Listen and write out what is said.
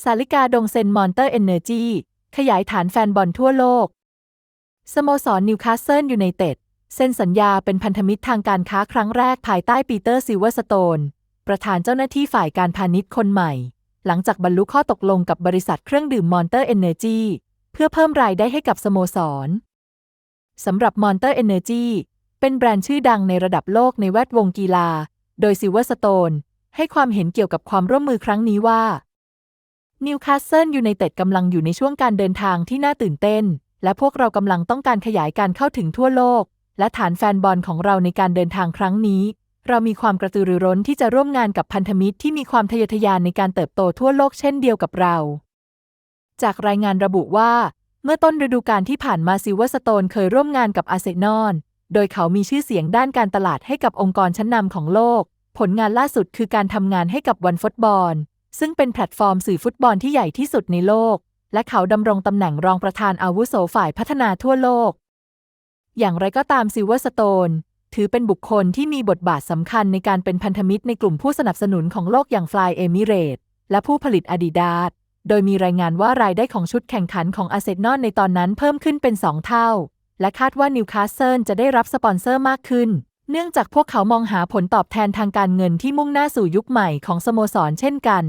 สาลิกาดงเซนมอนเตอร์เอเนอร์จีขยายฐานแฟนบอลทั่วโลก สโมสรนิวคาสเซิลยูไนเต็ดเซ็นสัญญาเป็นพันธมิตรทางการค้าครั้งแรกภายใต้ปีเตอร์ซิเวอร์สโตน ประธานเจ้าหน้าที่ฝ่ายการพาณิชย์คนใหม่ หลังจากบรรลุข้อตกลงกับบริษัทเครื่องดื่มมอนเตอร์เอเนอร์จีเพื่อเพิ่มรายได้ให้กับสโมสรสำหรับมอนเตอร์เอเนอร์จีเป็นแบรนด์ชื่อดังในระดับโลกในแวดวงกีฬา โดยซิเวอร์สโตนให้ความเห็นเกี่ยวกับความร่วมมือครั้งนี้ว่า นิวคาสเซิลยูไนเต็ดกำลังอยู่ในช่วงการเดินทางที่น่าตื่นเต้น และพวกเรากำลังต้องการขยายการเข้าถึงทั่วโลก และฐานแฟนบอลของเราในการเดินทางครั้งนี้ เรามีความกระตือรือร้นที่จะร่วมงานกับพันธมิตรที่มีความทะเยอทะยานในการเติบโตทั่วโลกเช่นเดียวกับเรา จากรายงานระบุว่า เมื่อต้นฤดูกาลที่ผ่านมาซิลเวอร์สโตนเคยร่วมงานกับอาร์เซนอลโดยเขามีชื่อเสียงด้านการตลาดให้กับองค์กรชั้นนำของโลก ผลงานล่าสุดคือการทำงานให้กับวันฟุตบอล ซึ่งเป็นแพลตฟอร์มสื่อฟุตบอลที่ใหญ่ที่สุดในโลก และเขาดำรงตำแหน่งรองประธานอาวุโสฝ่ายพัฒนาทั่วโลก อย่างไรก็ตามซิลเวอร์สโตนถือเป็นบุคคลที่มีบทบาทสำคัญในการเป็นพันธมิตรในกลุ่มผู้สนับสนุนของโลกอย่างฟลายเอมิเรตและผู้ผลิตอาดิดาสโดยมีรายงานว่ารายได้ของชุดแข่งขันของอาเซนอลในตอนนั้นเพิ่มขึ้นเป็น 2 เท่า และคาดว่านิวคาสเซิลจะได้รับสปอนเซอร์มากขึ้น เนื่องจากพวกเขามองหาผลตอบแทนทางการเงินที่มุ่งหน้าสู่ยุคใหม่ของสโมสรเช่นกัน